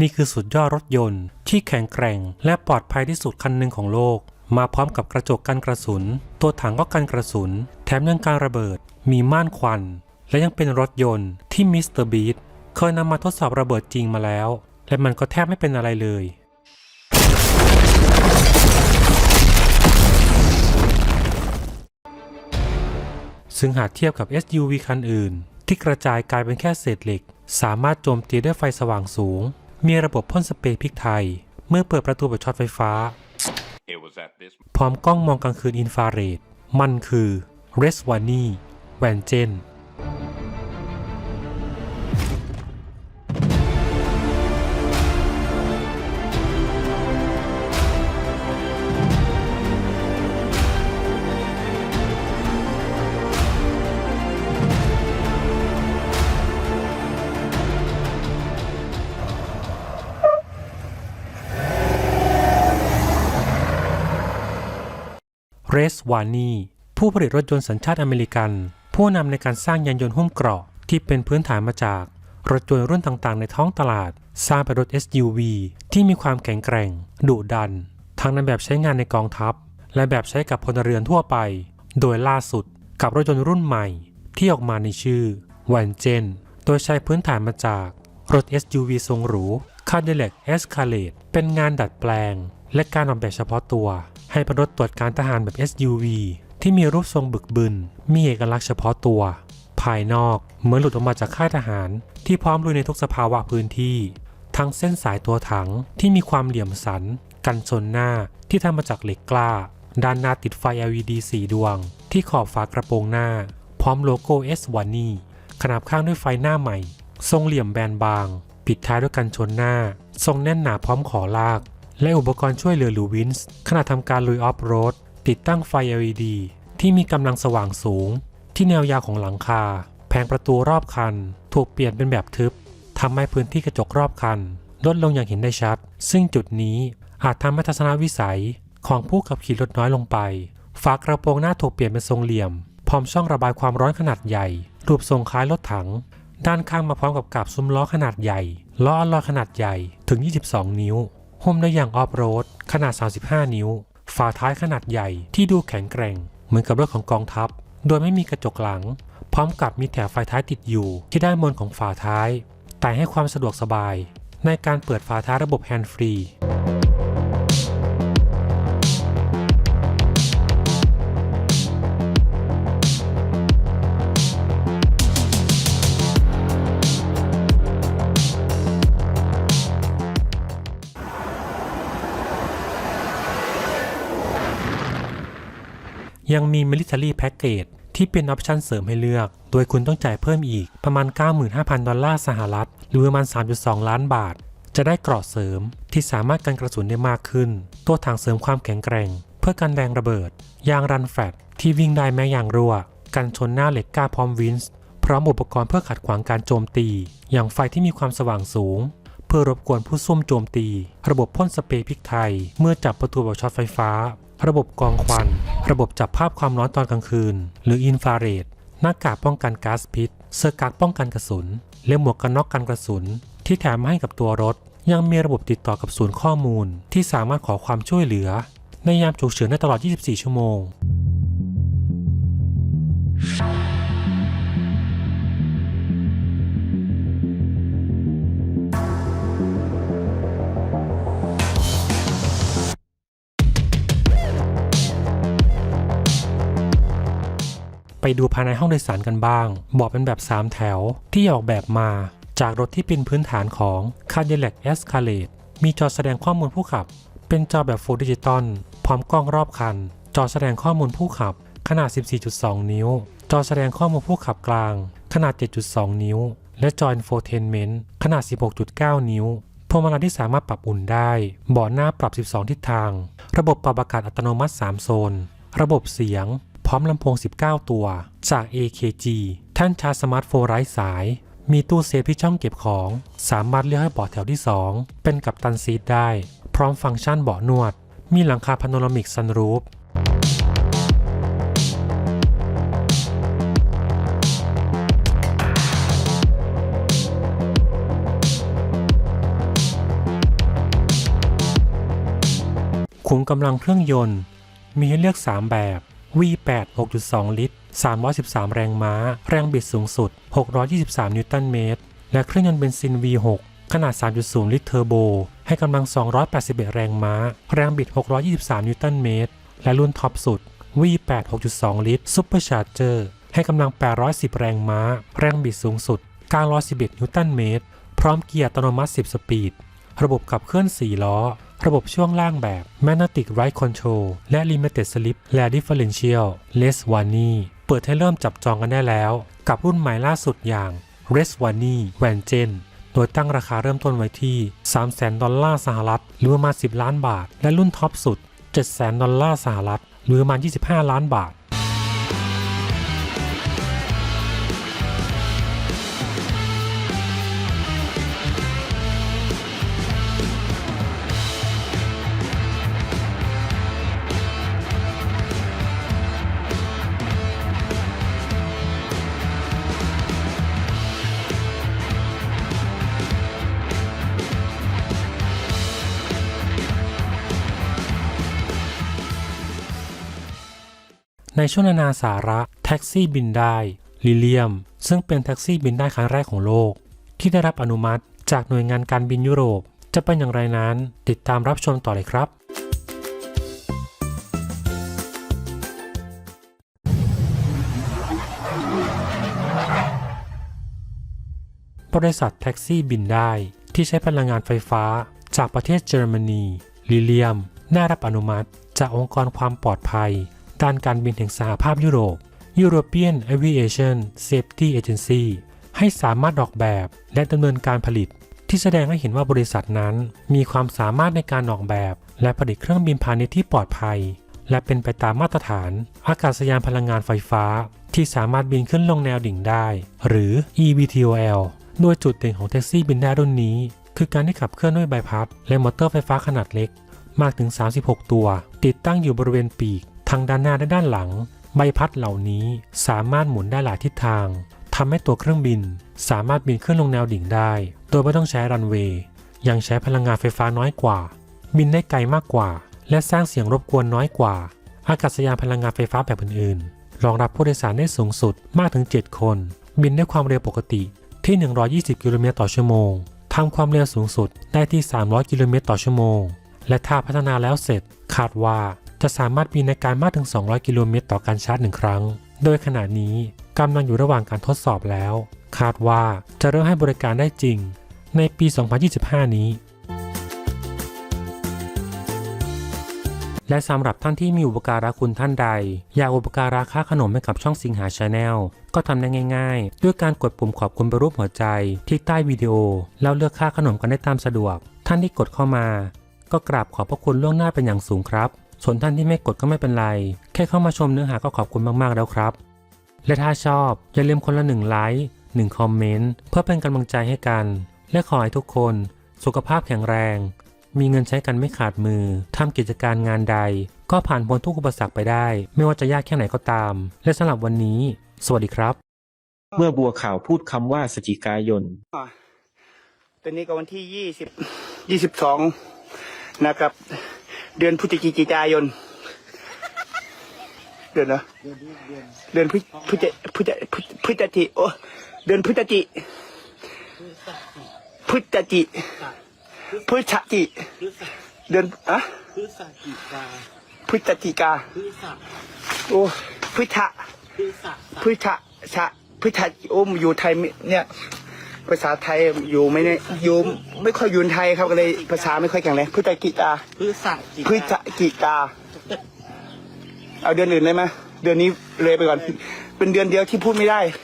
นี่คือสุดยอดรถยนต์ ที่แข็งแกร่ง และปลอดภัยที่สุดคันหนึ่งของโลก มาพร้อมกับกระจกกันกระสุน ตัวถังก็กันกระสุน แถมยังการระเบิด มีม่านควัน และยังเป็นรถยนต์ที่มิสเตอร์บีทเคยนำมาทดสอบระเบิดจริงมาแล้ว และมันก็แทบไม่เป็นอะไรเลยซึ่งหากเทียบกับ SUV คันอื่น ที่กระจายกลายเป็นแค่เศษเหล็ก สามารถโจมตีด้วยไฟสว่างสูง มีระบบพ่นสเปรย์พริกไทย เมื่อเปิดประตูแบบช็อตไฟฟ้า พร้อมกล้องมองกลางคืนอินฟราเรด มันคือเรสวานีแวนเจน รสวานีผู้ผลิตรถยนต์สัญชาติอเมริกัน ผู้นำในการสร้างยานยนต์หุ้มเกราะที่เป็นพื้นฐานมาจาก รถยนต์รุ่นต่างๆ ในท้องตลาด สร้างเป็นรถ SUV ที่มีความแข็งแกร่ง ดุดัน ทั้งในแบบใช้งานในกองทัพ และแบบใช้กับพลเรือนทั่วไป โดยล่าสุดกับรถยนต์รุ่นใหม่ ที่ออกมาในชื่อวันเจนโดยใช้พื้นฐานมาจาก รถ SUV ทรงหรู Cadillac Escalade เป็นงานดัดแปลง และการออกแบบเฉพาะตัว ให้เป็นรถตรวจการทหารแบบ SUV ที่มีรูปทรงบึกบึน มีเอกลักษณ์เฉพาะตัว ภายนอกเหมือนหลุดออกมาจากค่ายทหาร ที่พร้อมลุยในทุกสภาวะพื้นที่ ทั้งเส้นสายตัวถังที่มีความเหลี่ยมสัน กันชนหน้าที่ทำมาจากเหล็กกล้า ด้านหน้าติดไฟ LED สีดวง ที่ขอบฝากระโปรงหน้า พร้อมโลโก้ S วานี่ขนาบข้างด้วยไฟหน้าใหม่ ทรงเหลี่ยมแบนบาง ปิดท้ายด้วยกันชนหน้า ทรงแน่นหนาพร้อมขอลาก และอุปกรณ์ช่วยเหลือหรือวินส์ขณะทำการลุยออฟโรด ติดตั้งไฟ LED ที่มีกำลังสว่างสูง ที่แนวยาวของหลังคา แผงประตูรอบคัน ถูกเปลี่ยนเป็นแบบทึบทำให้พื้นที่กระจกรอบคัน ลดลงอย่างเห็นได้ชัด ซึ่งจุดนี้อาจทำให้ทัศนวิสัยของผู้ขับขี่ลดน้อยลงไป ฝากระโปรงหน้าถูกเปลี่ยนเป็นทรงเหลี่ยม พร้อมช่องระบายความร้อนขนาดใหญ่ รูปทรงคล้ายรถถัง ด้านข้างมาพร้อมกับกาบซุ้มล้อขนาดใหญ่ ล้ออลลอยขนาดใหญ่ถึง 22 นิ้ว หุ้มด้วยยางออฟโรดขนาด 35 นิ้ว ฝาท้ายขนาดใหญ่ที่ดูแข็งแกร่ง เหมือนกับรถของกองทัพ โดยไม่มีกระจกหลัง พร้อมกับมีแถบไฟท้ายติดอยู่ที่ด้านบนของฝาท้าย แต่ให้ความสะดวกสบาย ในการเปิดฝาท้ายระบบแฮนด์ฟรี ยังมี Military Package ที่เป็นออปชันเสริมให้เลือก โดยคุณต้องจ่ายเพิ่มอีกประมาณ 95,000 ดอลลาร์สหรัฐ หรือประมาณ 3.2 ล้านบาท จะได้เกราะเสริมที่สามารถกันกระสุนได้มากขึ้น ตัวถังเสริมความแข็งแกร่ง เพื่อกันแรงระเบิด ยางรันแฟลตที่วิ่งได้แม้ยางรั่ว กันชนหน้าเหล็กกล้าพร้อมวินส์พร้อมอุปกรณ์เพื่อขัดขวางการโจมตี อย่างไฟที่มีความสว่างสูง เพื่อรบกวนผู้ซุ่มโจมตี ระบบพ่นสเปรย์พริกไทย เมื่อจับประตูแบบช็อตไฟฟ้า ระบบกองควัน ระบบจับภาพความร้อนตอนกลางคืน หรืออินฟราเรด หน้ากากป้องกันก๊าซพิษ เสื้อกากป้องกันกระสุน และหมวกกันน็อกกันกระสุน ที่แถมมาให้กับตัวรถ ยังมีระบบติดต่อกับศูนย์ข้อมูล ที่สามารถขอความช่วยเหลือ ในยามฉุกเฉินได้ตลอด 24 ชั่วโมง ไปดูภายในห้องโดยสารกันบ้าง บอกเป็นแบบ 3 แถวที่ออกแบบมา จากรถที่เป็นพื้นฐานของ Cadillac Escalade มีจอแสดงข้อมูลผู้ขับ เป็นจอแบบ Full Digital พร้อมกล้องรอบคัน จอแสดงข้อมูลผู้ขับ ขนาด 14.2 นิ้ว จอแสดงข้อมูลผู้ขับกลาง ขนาด 7.2 นิ้ว และจอ Infotainment ขนาด 16.9 นิ้วพวงมาลัยที่สามารถปรับอุ่นได้เบาะหน้าปรับ 12 ทิศทาง ระบบปรับอากาศอัตโนมัติ 3 โซน ระบบเสียง ร้อมลำโพง 19 ตัว จาก AKG ท่านชาร์จสมาร์ทโฟนไร้สาย มีตู้เซฟที่ช่องเก็บของ สามารถเลือกให้เบาะแถวที่ 2 เป็นกับตันซีดได้ พร้อมฟังก์ชันเบาะนวด มีหลังคาพาโนรามิกซันรูฟขุมกำลังเครื่องยนต์ มีให้เลือก 3 แบบ V8 6.2 ลิตร 313 แรงม้า แรงบิดสูงสุด 623 นิวตันเมตร และเครื่องยนต์เบนซิน V6 ขนาด 3.0 ลิตรเทอร์โบ ให้กำลัง 281 แรงม้า แรงบิด 623 นิวตันเมตร และรุ่นท็อปสุด V8 6.2 ลิตร Supercharger ให้กำลัง 810 แรงม้า แรงบิดสูงสุด 911 นิวตันเมตร พร้อมเกียร์อัตโนมัติ 10 สปีด ระบบขับเคลื่อน 4 ล้อ ระบบช่วงล่างแบบ Magnetic Ride Control และ Limited Slip และ Differential Less w a n i เปิดให้เริ่มจับจองกันได้แล้ว กับรุ่นใหม่ล่าสุดอย่าง r e s w a n i v a n g e n โดยตั้งราคาเริ่มต้นไว้ที่ 300,000 ดอลลาร์สหรัฐ หรือประมาณ 10 ล้านบาท และรุ่นท็อปสุด 700,000 ดอลลาร์สหรัฐ หรือประมาณ 25 ล้านบาท ในช่วงนานาสาระแท็กซี่บินได้ลิเลียม ซึ่งเป็นแท็กซี่บินได้ครั้งแรกของโลก ที่ได้รับอนุมัติจากหน่วยงานการบินยุโรป จะเป็นอย่างไรนั้น ติดตามรับชมต่อเลยครับ บริษัทแท็กซี่บินได้ที่ใช้พลังงานไฟฟ้าจากประเทศเยอรมนีลิเลียม ได้รับอนุมัติจากองค์กรความปลอดภัย ด้านการบินแห่งสหภาพยุโรป European Aviation Safety Agency ให้สามารถออกแบบและดำเนินการผลิต ที่แสดงให้เห็นว่าบริษัทนั้น มีความสามารถในการออกแบบ และผลิตเครื่องบินพาณิชย์ที่ปลอดภัย และเป็นไปตามมาตรฐาน อากาศยานพลังงานไฟฟ้า ที่สามารถบินขึ้นลงแนวดิ่งได้ หรือ eVTOL โดยจุดเด่นของแท็กซี่บินได้รุ่นนี้ คือการที่ขับเคลื่อนด้วยใบพัด และมอเตอร์ไฟฟ้าขนาดเล็ก มากถึง 36 ตัว ติดตั้งอยู่บริเวณปีก ทางด้านหน้าและด้านหลัง ใบพัดเหล่านี้สามารถหมุนได้หลายทิศทางทำให้ตัวเครื่องบิน สามารถบินขึ้นลงแนวดิ่งได้ โดยไม่ต้องใช้รันเวย์ยังใช้พลังงานไฟฟ้าน้อยกว่า บินได้ไกลมากกว่า และสร้างเสียงรบกวนน้อยกว่า อากาศยานพลังงานไฟฟ้าแบบอื่นๆ รองรับผู้โดยสารได้สูงสุดมากถึง 7 คน บินด้วยความเร็วปกติที่ 120 กิโลเมตรต่อชั่วโมงทำความเร็วสูงสุดได้ที่ 300 กิโลเมตรต่อชั่วโมง และถ้าพัฒนาแล้วเสร็จคาดว่า จะสามารถบินในการมากถึง 200 กิโลเมตรต่อการชาร์จหนึ่งครั้ง โดยขณะนี้กำลังอยู่ระหว่างการทดสอบแล้ว คาดว่าจะเริ่มให้บริการได้จริง ในปี 2025 นี้ และสำหรับท่านที่มีอุปการะคุณท่านใด อยากอุปการะค่าขนมให้กับช่องสิงหาชาแนลก็ทำได้ง่ายๆ ด้วยการกดปุ่มขอบคุณเป็นรูปหัวใจที่ใต้วิดีโอ แล้วเลือกค่าขนมกันได้ตามสะดวก ท่านที่กดเข้ามา ก็กราบขอบพระคุณล่วงหน้าเป็นอย่างสูงครับ ส่วนท่านที่ไม่กดก็ไม่เป็นไร แค่เข้ามาชมเนื้อหาก็ขอบคุณมากๆแล้วครับ และถ้าชอบอย่าลืมคนละหนึ่งไลค์หนึ่งคอมเมนต์เพื่อเป็นกำลังใจให้กัน และขอให้ทุกคน สุขภาพแข็งแรง มีเงินใช้กันไม่ขาดมือทำกิจการงานใด ก็ผ่านพ้นทุกอุปสรรคไปได้ ไม่ว่าจะยากแค่ไหนก็ตาม และสำหรับวันนี้ สวัสดีครับ เมื่อบัวขาวพูดคำว่าสจิกายนอะตอนนี้ก็วันที่ยี่สิบยี่สิบสองนะครับ เดือนพฤศจิกายน เดือนเหรอเดือนพฤพฤศพฤศพฤศจิโอเดือนพฤศจิพฤศจิพฤศจิเดือนอะพฤศจิกาพฤศจิกาโอ้พฤศพฤษพฤศชะพฤศโอ้มอยู่ไทยเนี่ย ภาษาไทยอยู่ไม่เนี่ยอยู่ไม่ค่อยอยูนไทยครับก็เลยภาษาไม่ค่อยแข็งแรงพฤศจิกาพฤษจิพฤศจิกาเอาเดือนอื่นเลยไหมเดือนนี้เลยไปก่อน เป็นเดือนเดียวที่พูดไม่ได้พ